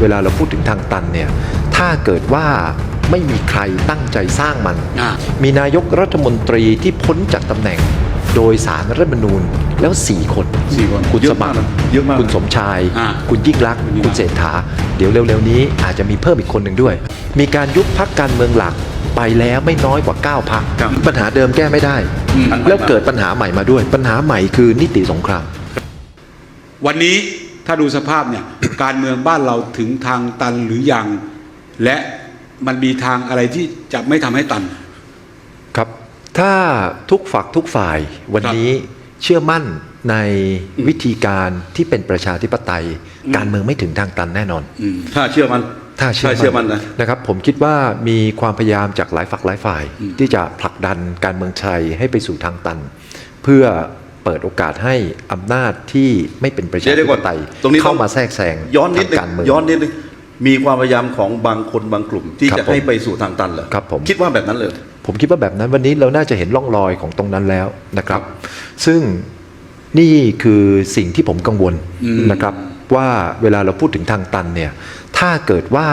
เวลาเราพูดถึงทางตันเนี่ยถ้าเกิดว่าไม่มีใครตั้งใจสร้างมันอ่ามีนายกรัฐมนตรีที่พ้นจากตำแหน่งโดยสารรัฐธรรมนูญแล้ว 4 คนสี่คนคุณเยสอะมัมาคกรนะเยอะมากคุณสมชายอ่าคุณยิ่งรักษณ์คุณยิ่งรักษณ์คุณเศรษฐา เดี๋ยวเร็วๆนี้อาจจะมีเพิ่มอีกคนหนึ่งด้วย มีการยุบพักการเมืองหลักไปแล้วไม่น้อยกว่า 9พักครับปัญหาเดิมแก้ไม่ได้อืมอันใหม่แล้วเกิดปัญหาใหม่มาด้วย ปัญหาใหม่คือนิติสงคราม วันนี้ ถ้าดูสภาพเนี่ยการเมืองบ้านเราถึงทางตันหรือยังและมันมีทางอะไรที่จะไม่ทำให้ตันครับ ถ้าทุกฝักทุกฝ่ายวันนี้เชื่อมั่นในวิธีการที่เป็นประชาธิปไตย การเมืองไม่ถึงทางตันแน่นอนอืมถ้าเชื่อมันถ้าเชื่อถ้าเชื่อมั่นนะนะครับผมคิดว่ามีความพยายามจากหลายฝักหลายฝ่าย ที่จะผลักดันการเมืองไทยให้ไปสู่ทางตัน เพื่อ เปิดโอกาสให้อำนาจที่ไม่เป็นประชาเดี๋ธิยวก่ปอนไตยตรงนี้เข้าต้องมาแทรกแซงย้อนนิดทางนึงการเมืองย้อนนิดนึงมีความพยายามของบางคนบางกลุ่ม ที่ครับจะผมให้ไปสู่ทางตันเหรอครับผมคิดว่าแบบนั้นเลย ผมคิดว่าแบบนั้นวันนี้เราน่าจะเห็นร่องรอยของตรงนั้นแล้วนะครับครับซึ่งนี่คือสิ่งที่ผมกังวลอืมนะครับ ว่าเวลาเราพูดถึงทางตันเนี่ยถ้าเกิดว่า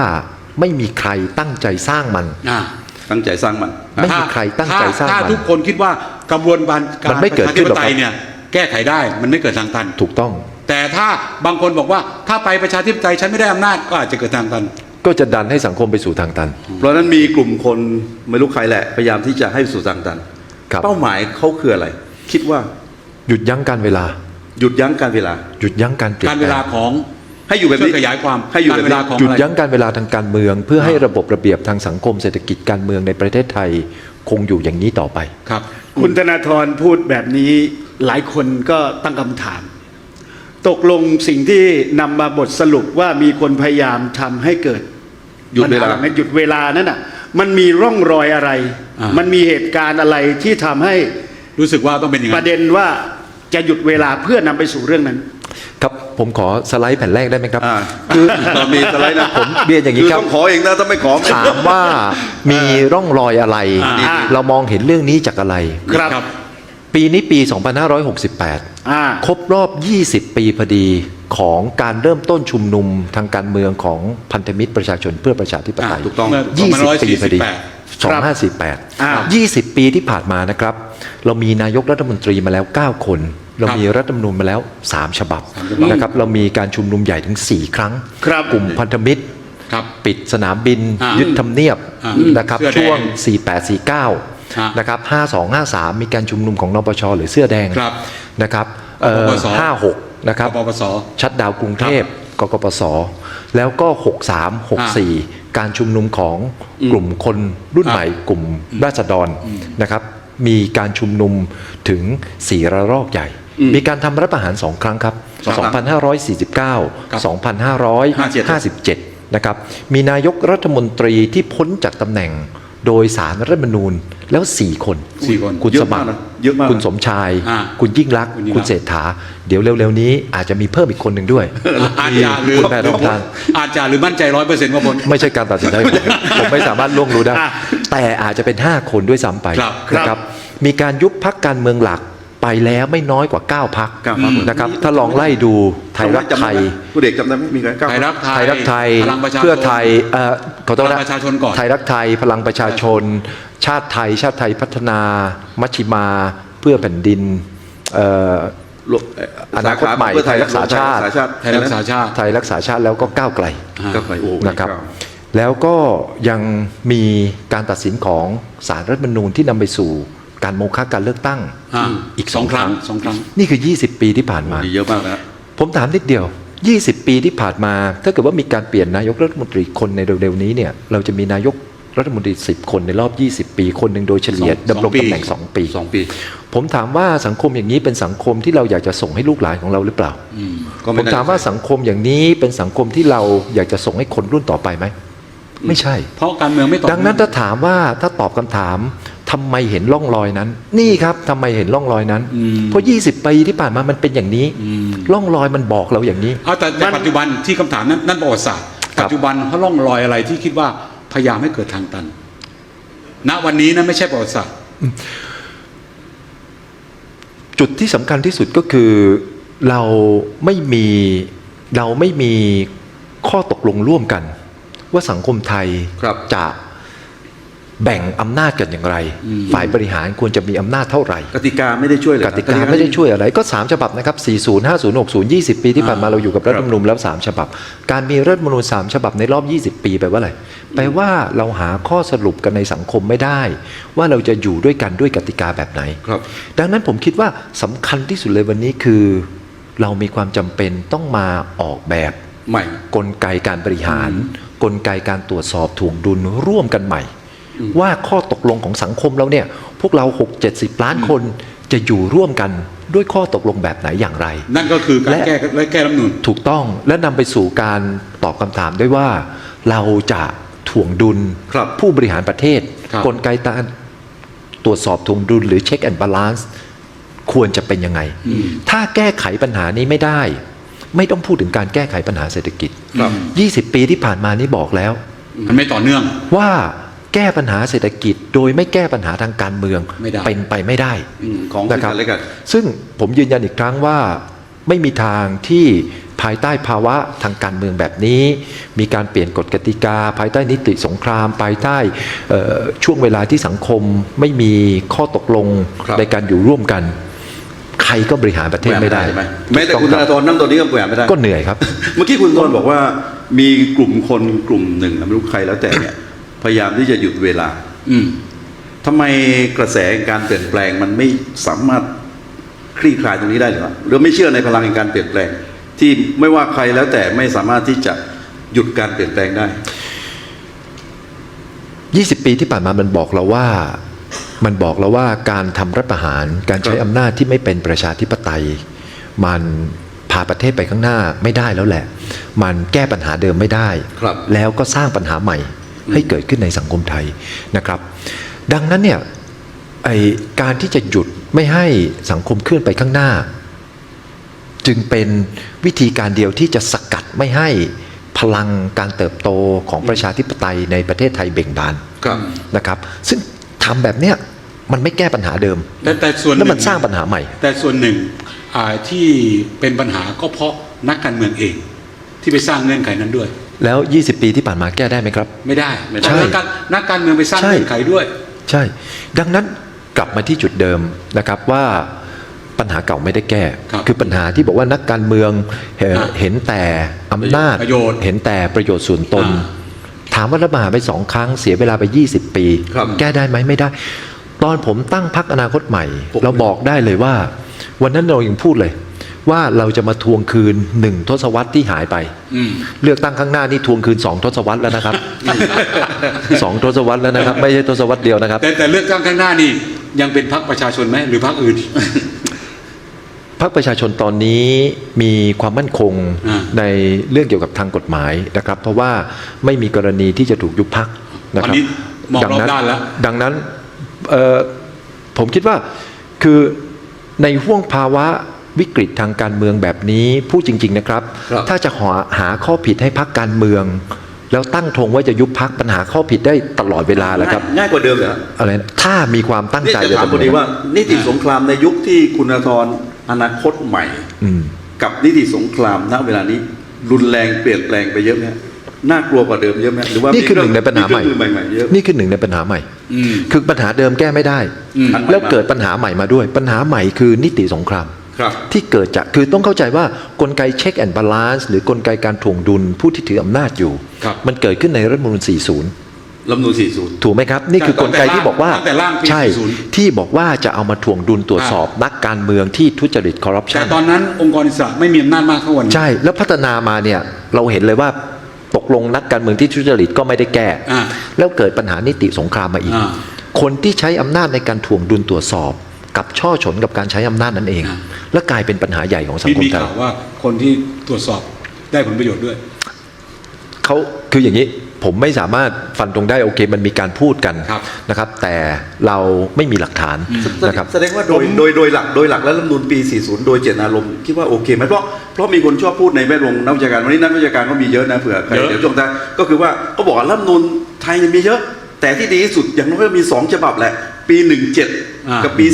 ไม่มีใครตั้งใจสร้างมันอ่า ตั้งใจสร้างมันไม่มีใครตั้งใจสร้างถ้ามันทุกคนคิดว่ากระบวนการการมันไม่เกิดประขึ้ชานธิหรปอกไตครัยบเนี่ยแก้ไขได้มันไม่เกิดทางตันถูกต้อง แต่ถ้าบางคนบอกว่าถ้าไปประชาธิปไตยฉันไม่ได้อำนาจก็อาจจะเกิดทางตัน ก็จะดันให้สังคมไปสู่ทางตัน เพราะฉะนั้นมีกลุ่มคนไม่รู้ใครแหละพยายามที่จะให้สู่ทางตันครับเป้าหมายเขาคืออะไร คิดว่า หยุดยั้งการเวลา หยุดยั้งการเวลา หยุดยั้งการเปลี่ยการนเวแปลลางของ ให้อยู่แบบช่วนี้ยขยายความให้อยู่การแบบเวนี้ลาของหยุดอะไรยั้งการเวลาทางการเมือง เพื่อให้ระบบระเบียบทางสังคมเศรษฐกิจการเมืองในประเทศไทยคงอยู่อย่างนี้ต่อไปครับ คุณธนาธรพูดแบบนี้หลายคนก็ตั้งคำถาม ตกลงสิ่งที่นำมาบทสรุปว่ามีคนพยายามทำให้เกิดหยุดเวลาปัญหแบบนั้นหยุดเวลานั้นน่ะ มันมีร่องรอยอะไรอ่ามัมันมีเหตุการณ์อะไรที่ทำให้รู้สึกว่าต้องเป็นอย่างปนั้ระนเด็นว่าจะหยุดเวลาเพื่อนำไปสู่เรื่องนั้น ครับ ผมขอสไลด์แผ่นแรกได้ไหมครับ อ่าคือเรามีสไลด์นะผมเรียนอย่างนี้ครับ ต้องขอเองนะถ้าไม่ขอไม่ถามว่ามีร่องรอยอะไร อ่า เรามองเห็นเรื่องนี้จากอะไรครับครับ ปีนี้ปี 2568 อ่า ครบรอบ 20 ปีพอดีของการเริ่มต้นชุมนุมทางการเมืองของพันธมิตรประชาชนเพื่อประชาธิปไตย อ่าถูกต้อง 20 ปีพอดีครับอ่า2548 20ปีที่ผ่านมานะครับ เรามีนายกรัฐมนตรีมาแล้ว 9 คน เรามีรัฐธรรมนูญมาแล้ว3ฉบับสามฉบับนะครับเรามีการชุมนุมใหญ่ถึง 4 ครั้งครับกลุ่มพันธมิตรครับปิดสนามบินอ่ายึดทำเนียบอ่านะครับเสื้อแดงช่วงอ่า4849นะครับ5253 มีการชุมนุมของนปชหรือเสื้อแดงครับนะครับเอ่อปปส56นะครับปปสชัดดาวน์กรุงเทพกกปสแล้วก็ 63 64 การชุมนุมของกลุ่มคนรุ่นอ่าใหม่กลุ่มราษฎรนะครับมีการชุมนุมถึง4ระลอกใหญ่ มีการทำรัฐประหาร2ครั้งครับครับ 2549 2557 นะครับ มีนายกรัฐมนตรีที่พ้นจากตำแหน่งโดยสารรัฐธรรมนูญแล้ว 4 คนสี่คนคุณเยสอะมัมาคกรนะเยอะมากคุณสมชายอ่าคุณยิ่งรักษณ์คุณยิ่งรักษณ์คุณเศรษฐา เดี๋ยวเร็วๆนี้อาจจะมีเพิ่มอีกคนหนึ่งด้วย อาจจะหรือคุณแพทองทานอาจจะหรือมั่นใจร้อยเปอร์เซ็นต์ว่าพ้นไม่ใช่การตัดสินใจของผมผมไม่สามารถล่วงรู้ได้อะแต่อาจจะเป็น 5 คนด้วยซ้ำไปครับนะครับ มีการยุบพักการเมืองหลัก ไปแล้วไม่น้อยกว่า 9พักเก้าพรรค นะครับ ถ้าลองไล่ดูไทยรักไทยผู้เด็กจำได้ไหมมีใครเก้าไทยรักไทไทย ยรักไทยพลังประชาชน เพื่อไทยเอ่อขอโทษพลันะงประชาชนก่อน ไทยรักไทยพลังประชาชน ชาติไทย ชาติไทยพัฒนา มัชชิมาเพื่อแผ่นดินเอ่อโลกเอนาคตใหม่เพื่อไทยรักษาชาติไทยรักษาชาติ ไทยรักษาชาติแล้วก็ก้าวไกลก็ไปโอ้โหนะครับเก้าแล้วก็ยังมีการตัดสินของสารรัฐธรรมนูญที่นำไปสู่ การโมฆะการเลือกตั้งอ่าอีกสองสองครั้งครั้งสองครั้ง นี่คือ 20 ปีที่ผ่านมาดีเยอะมากนะผมถามนิดเดียว 20 ปีที่ผ่านมา ถ้าเกิดว่ามีการเปลี่ยนนายกรัฐมนตรีคนในเร็วๆนี้เนี่ยเราจะมีนายกรัฐมนตรี 10 คนในรอบ 20 ปี คนหนึ่งโดยเฉลี่ยสองดำรงสองปีตำแหน่ง 2 ปีสองปี ผมถามว่าสังคมอย่างนี้เป็นสังคมที่เราอยากจะส่งให้ลูกหลานของเราหรือเปล่าก็ผไม่มได้ถามว่าสังคมอย่างนี้เป็นสังคมที่เราอยากจะส่งให้คนรุ่นต่อไปไหม ไม่ใช่ เพราะการเมืองไม่ตอบดังนั้นถ้าถามว่าถ้าตอบคำถาม ทำไมเห็นร่องรอยนั้น นี่ครับทำไมเห็นร่องรอยนั้น เพราะ 20 ปีที่ผ่านมามันเป็นอย่างนี้ร่องรอยมันบอกเราอย่างนี้เอาแต่ในปัจจุบันที่คำถามนั้นนั่นประวัติศาสตร์ครับปัจจุบันเขาล่องรอยอะไรที่คิดว่าพยายามให้เกิดทางตัน ณวันนี้นะไม่ใช่ประวัติศาสตร์จุดที่สำคัญที่สุดก็คือเราไม่มีเราไม่มีข้อตกลงร่วมกัน ว่าสังคมไทยครับจะ แบ่งอำนาจกันอย่างไรอืมฝ่ายบริหารควรจะมีอำนาจเท่าไหร่ กติกาไม่ได้ช่วยเลยกติกาไม่ได้ช่วยอะไร ก็ 3 ฉบับนะครับ 40 50 60 20 ปีที่ผ่านมาเราอยู่กับรัฐธรรมนูญแล้ว 3 ฉบับ การมีรัฐธรรมนูญ3ฉบับในรอบ 20 ปีแปลว่าอะไร แปลว่าเราหาข้อสรุปกันในสังคมไม่ได้ ว่าเราจะอยู่ด้วยกันด้วยกติกาแบบไหนครับดังนั้นผมคิดว่าสำคัญที่สุดเลยวันนี้คือ เรามีความจำเป็นต้องมาออกแบบใหม่ กลไกการบริหาร กลไกการตรวจสอบถ่วงดุลร่วมกันใหม่ ว่าข้อตกลงของสังคมเราเนี่ยพวกเรา6 70ล้านคนจะอยู่ร่วมกันด้วยข้อตกลงแบบไหนอย่างไร นั่นก็คือการและแก้และแก้รัฐธรรมนูญถูกต้องและนำไปสู่การตอบคำถามด้วยว่า เราจะถ่วงดุลครับผู้บริหารประเทศครับกลไกการตรวจสอบถ่วงดุลหรือเช็คแอนด์บาลานซ์ควรจะเป็นยังไง ถ้าแก้ไขปัญหานี้ไม่ได้ ไม่ต้องพูดถึงการแก้ไขปัญหาเศรษฐกิจครับ20 ปีที่ผ่านมานี่บอกแล้ว มันไม่ต่อเนื่องว่า แก้ปัญหาเศรษฐกิจ โดยไม่แก้ปัญหาทางการเมืองไม่ได้ เป็นไปไม่ได้ อืมของซึ่งนะครับกันและกัน ซึ่งผมยืนยันอีกครั้งว่าไม่มีทางที่ภายใต้ภาวะทางการเมืองแบบนี้ มีการเปลี่ยนกฎกติกา ภายใต้นิติสงคราม ภายใต้เอ่อช่วงเวลาที่สังคมไม่มีข้อตกลงครับ ในการอยู่ร่วมกัน ใครก็บริหารประเทศไม่ได้ใช่ไหมแม้แต่คุณธนาธรนั่งตัวนี้ก็แหวนไม่ได้ ก็เหนื่อยครับ เมื่อกี้คุณธนาธรบอกว่ามีกลุ่มคนกลุ่มหนึ่งไม่รู้ใครแล้วแต่เนี่ย พยายามที่จะหยุดเวลา อืมทำไมกระแสการเปลี่ยนแปลงมันไม่สามารถคลี่คลายตรงนี้ได้หรือวะหรือไม่เชื่อในพลังแห่งการเปลี่ยนแปลง ที่ไม่ว่าใครแล้วแต่ไม่สามารถที่จะหยุดการเปลี่ยนแปลงได้ 20 ปีที่ผ่านมามันบอกเราว่า มันบอกเราว่าการทำรัฐประหาร การใช้ครับอำนาจที่ไม่เป็นประชาธิปไตย มันพาประเทศไปข้างหน้าไม่ได้แล้วแหละ มันแก้ปัญหาเดิมไม่ได้ครับแล้วก็สร้างปัญหาใหม่ ให้เกิดขึ้นในสังคมไทยนะครับ ดังนั้นเนี่ยไอการที่จะหยุดไม่ให้สังคมเคลื่อนไปข้างหน้า จึงเป็นวิธีการเดียวที่จะสกัดไม่ให้พลังการเติบโตของประชาธิปไตยในประเทศไทยเบ่งบานครับนะครับ ซึ่งทำแบบเนี้ยมันไม่แก้ปัญหาเดิมแต่แต่ส่วนหแล้วนึ่มันสร้างปัญหาใหม่ แต่ส่วนหนึ่งอ่าที่เป็นปัญหาก็เพราะนักการเมืองเอง ที่ไปสร้างเงื่อนไขนั้นด้วย แล้ว 20 ปีที่ผ่านมาแก้ได้ไหมครับ ไม่ได้ไม่ได้เพราะนักการนักการเมืองไปสร้างใช่ เงื่อนไขด้วย ใช่ ดังนั้นกลับมาที่จุดเดิมนะครับว่าปัญหาเก่าไม่ได้แก้ครับอปัญหาที่บอกว่านักการเมืองเอ่ออ่าเห็นแต่อำนาจประโยชน์เห็นแต่ประโยชน์ส่วนตน อ่าถามว่ารัฐประหารไปสองครั้งเสียเวลาไป 20 ปี ครับ แก้ได้ไหมไม่ได้ ตอนผมตั้งพักอนาคตใหม่ ผม เราบอกได้เลยว่า วันนั้นเรายังพูดเลย ว่าเราจะมาทวงคืนหนึ่งทศวรรษที่หายไปอืมเลือกตั้งข้างหน้านี่ทวงคืนสองทศวรรษแล้วนะครับสองทศวรรษแล้วนะครับ ไม่ใช่ทศวรรษเดียวนะครับ แต่แต่เลือกตั้งข้างหน้านี่ยังเป็นพรรคประชาชนไหมหรือพรรคอื่นพรรคประชาชนตอนนี้มีความมั่นคงอ่าในเรื่องเกี่ยวกับทางกฎหมายนะครับ เพราะว่าไม่มีกรณีที่จะถูกยุบพักนะตอนครับนี้มองรอบด้านแล้วดังนั้นเอ่อผมคิดว่าคือในห่วงภาวะ วิกฤตทางการเมืองแบบนี้พูดจริง ๆนะครับครับ ถ้าจะหาหาข้อผิดให้พักการเมือง แล้วตั้งธงว่าจะยุบพักปัญหาข้อผิดได้ตลอดเวลาแหล้วครับง่ายกว่าเดิมเหรออะไรนะถ้ามีความตั้งนี่ใจจะถามทำพอดีว่า นิติสงครามในยุคที่คุณธนาธรอนาคตใหม่ อืม กับนิติสงครามณเวลานี้รุนแรงเปลี่ยนแปลงไปเยอะไหมฮะน่ากลัวกว่าเดิมเยอะไหมหรือว่านี่คือหนึ่งในปัญหาใหม่ เครื่องมือใหม่ๆเยอะนี่คือหนึ่งในปัญหาใหม่ อืม คือปัญหาเดิมแก้ไม่ได้ อืม แล้วเกิดปัญหาใหม่มาด้วย ปัญหาใหม่คือนิติสงครามครับ ที่เกิดจากคือต้องเข้าใจว่ากลไกเช็คแอนด์บาลานซ์หรือกลไกการถ่วงดุลผู้ที่ถืออำนาจอยู่ครับมันเกิดขึ้นในรัฐธรรมนูญ40ลำนูน40 ถูกไหมครับ นี่คือกลไกที่บอกว่าตั้งแต่ร่างปีใช่40ที่บอกว่าจะเอามาถ่วงดุลตรวจสอบนักการเมืองที่ทุจริตคอร์รัปชัแต่นตอนนั้นองค์กรอิสระไม่มีอำนาจมากเท่าวันนี้ใช่แล้วพัฒนามาเนี่ยเราเห็นเลยว่าตกลงนักการเมืองที่ทุจริตก็ไม่ได้แก้อ่าแล้วเกิดปัญหานิติสงครามมาอีกอ่าคนที่ใช้อำนาจในการถ่วงดุลตรวจสอบ กับช่อฉนกับการใช้อำนาจนั่นเองอ่าและกลายเป็นปัญหาใหญ่ของสังมีคมมีไทยข่าวว่าคนที่ตรวจสอบได้ผลประโยชน์ด้วยเขาคืออย่างนี้ผมไม่สามารถฟันตรงได้โอเคมันมีการพูดกันครับนะครับ แต่เราไม่มีหลักฐานอืมนะครับแสดงว่าโดยโดยโดยหลักโดยหลักแล้วรัฐธรรมนูญปี 40 โดยเจตนารมณ์คิดว่าโอเคไหมเพราะเพราะมีคนชอบพูดในแวดวงนักวิชาการวันนี้นักวิชาการก็มีเยอะนะเผื่อใครเยอะเดี๋ยวช่วงท้ายก็คือว่าก็บอกว่ารัฐธรรมนูญไทยเนี่ยมีเยอะ แต่ที่ดีที่สุดอย่างน้อยก็มี 2 ฉบับแหละ ปี17กับปี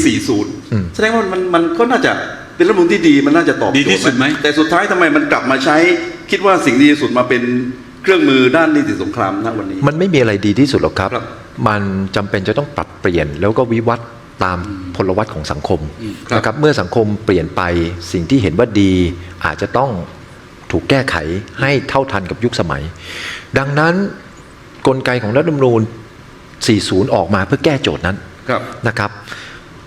40แสดงว่ามันมันก็น่าจะเป็นรัฐธรรมนูญที่ดีมันน่าจะตอบดีที่โจทย์สุดไหมแต่สุดท้ายทำไมมันกลับมาใช้คิดว่าสิ่งดีที่สุดมาเป็นเครื่องมือด้านนิติสงครามณวันนี้ มันไม่มีอะไรดีที่สุดหรอกครับครับมันจำเป็นจะต้องปรับเปลี่ยนแล้วก็วิวัฒน์ตามพลวัตของสังคมครับนะครับเมื่อสังคมเปลี่ยนไปสิ่งที่เห็นว่าดีอาจจะต้องถูกแก้ไขให้เท่าทันกับยุคสมัย ดังนั้นกลไกของรัฐธรรมนูญ 40 ออกมาเพื่อแก้โจทย์นั้นครับ นะครับ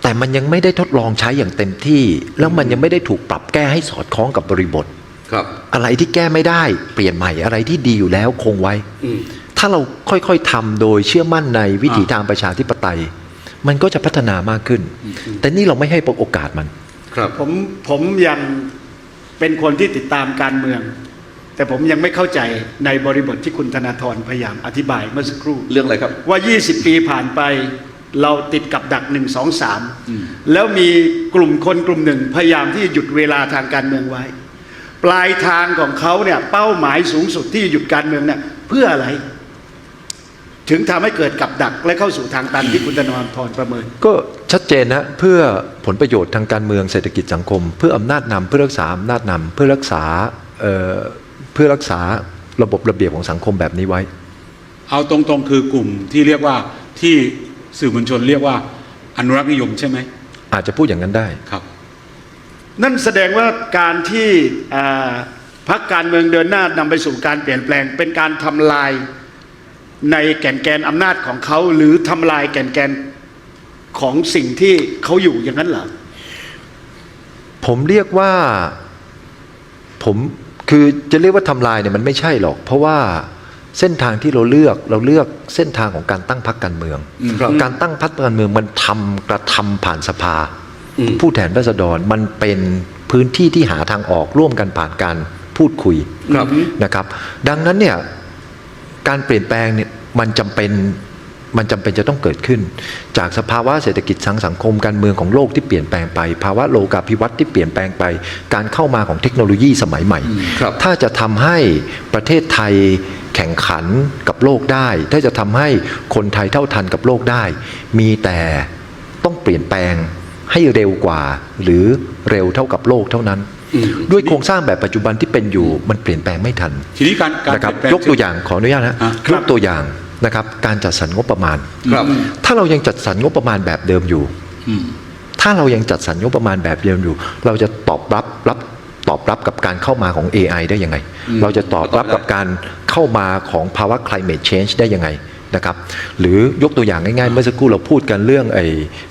แต่มันยังไม่ได้ทดลองใช้อย่างเต็มที่ แล้วมันยังไม่ได้ถูกปรับแก้ให้สอดคล้องกับบริบทครับอะไรที่แก้ไม่ได้เปลี่ยนใหม่อะไรที่ดีอยู่แล้วคงไว้อืมถ้าเราค่อยๆทำโดยเชื่อมั่นในวิถีทางประชาธิปไตย มันก็จะพัฒนามากขึ้น แต่นี่เราไม่ให้โอกาสมัน ครับผมผมยังเป็นคนที่ติดตามการเมือง แต่ผมยังไม่เข้าใจในบริบทที่คุณธนาธรพยายามอธิบายเมื่อสักครู่ เรื่องอะไรครับ ว่า 20 ปีผ่านไป เราติดกับดัก1 2 3แล้วมีกลุ่มคนกลุ่มหนึ่งพยายามที่จะหยุดเวลาทางการเมืองไว้ ปลายทางของเขาเนี่ยเป้าหมายสูงสุดที่หยุดการเมืองเนี่ยเพื่ออะไร ถึงทำให้เกิดกับดักและเข้าสู่ทางตันที่คุณธนาธรประเมิน ก็ชัดเจนนะเพื่อผลประโยชน์ทางการเมืองเศรษฐกิจสังคม เพื่ออำนาจนำเพื่อรักษาอำนาจนำเพื่อรักษาเอ่อเพื่อรักษาระบบระเบียบของสังคมแบบนี้ไว้ เอาตรงๆคือกลุ่มที่เรียกว่าที่ สื่อมวลชนเรียกว่าอนุรักษ์นิยมใช่ไหมอาจจะพูดอย่างนั้นได้ครับ นั่นแสดงว่าการที่อ่าพักการเมืองเดินหน้านำไปสู่การเปลี่ยนแปลง เป็นการทำลายในแก่นแกนอำนาจของเขา หรือทำลายแก่นแกนของสิ่งที่เขาอยู่อย่างนั้นเหรอผมเรียกว่าผมคือจะเรียกว่าทำลายเนี่ยมันไม่ใช่หรอก เพราะว่า เส้นทางที่เราเลือกเราเลือกเส้นทางของการตั้งพรรคการเมืองครับการตั้งพรรคการเมืองมันทำกระทำผ่านสภาอืมผู้แทนราษฎรมันเป็นพื้นที่ที่หาทางออกร่วมกันผ่านการพูดคุยครับนะครับ ดังนั้นเนี่ยการเปลี่ยนแปลงเนี่ยมันจำเป็น มันจำเป็นจะต้องเกิดขึ้น จากสภาวะเศรษฐกิจสังสังคมการเมืองของโลกที่เปลี่ยนแปลงไป ภาวะโลกาภิวัตน์ที่เปลี่ยนแปลงไป การเข้ามาของเทคโนโลยีสมัยใหม่ครับถ้าจะทำให้ประเทศไทยแข่งขันกับโลกได้ ถ้าจะทำให้คนไทยเท่าทันกับโลกได้ มีแต่ต้องเปลี่ยนแปลงให้เร็วกว่า หรือเร็วเท่ากับโลกเท่านั้นอืมด้วยโครงสร้างแบบปัจจุบันที่เป็นอยู่มันเปลี่ยนแปลงไม่ทัน ทีนี้การการนะครับเปลี่ยนแปลงยกตัวอย่างขออนุญาตนะอะยกตัวอย่าง นะครับการจัดสรรงบประมาณครับถ้าเรายังจัดสรรงบประมาณแบบเดิมอยู่อืมถ้าเรายังจัดสรรงบประมาณแบบเดิมอยู่ เราจะตอบรับรับตอบรับกับการเข้ามาของ AI ได้ยังไง เราจะตอบรับกับการเข้ามาของภาวะ climate change ได้ยังไงนะครับ หรือยกตัวอย่างง่ายๆ เมื่อสักครู่เราพูดกันเรื่องไอ้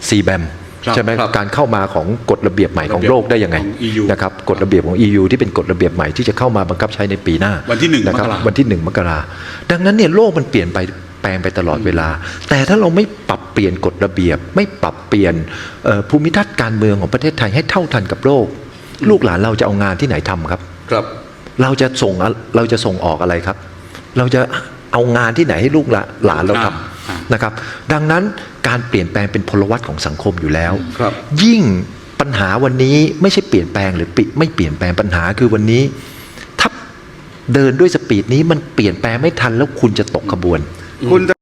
CBAM ครับ ใช่ไหมครับการเข้ามาของกฎระเบียบใหม่ของโลกได้ยังไงของ EU นะครับกฎระเบียบของ EU ที่เป็นกฎระเบียบใหม่ที่จะเข้ามาบังคับใช้ในปีหน้าวันที่หนึ่งะครับมกราวันที่หนึ่งมกราดังนั้นเนี่ยโลกมันเปลี่ยนไปแปลงไปตลอดเวลา แต่ถ้าเราไม่ปรับเปลี่ยนกฎระเบียบ ไม่ปรับเปลี่ยนเอ่อภูมิทัศน์การเมืองของประเทศไทยให้เท่าทันกับโลก ลูกหลานเราจะเอางานที่ไหนทำครับครับเราจะส่งอะเราจะส่งออกอะไรครับ เราจะเอางานที่ไหนให้ลูกหลานเราทอ่าอ่าำ นะครับ ดังนั้นการเปลี่ยนแปลงเป็นพลวัตของสังคมอยู่แล้ว ครับ ยิ่งปัญหาวันนี้ไม่ใช่เปลี่ยนแปลงหรือปิไม่เปลี่ยนแปลงปัญหาคือวันนี้ ถ้าเดินด้วยสปีดนี้มันเปลี่ยนแปลงไม่ทันแล้วคุณจะตกขบวน คุณธ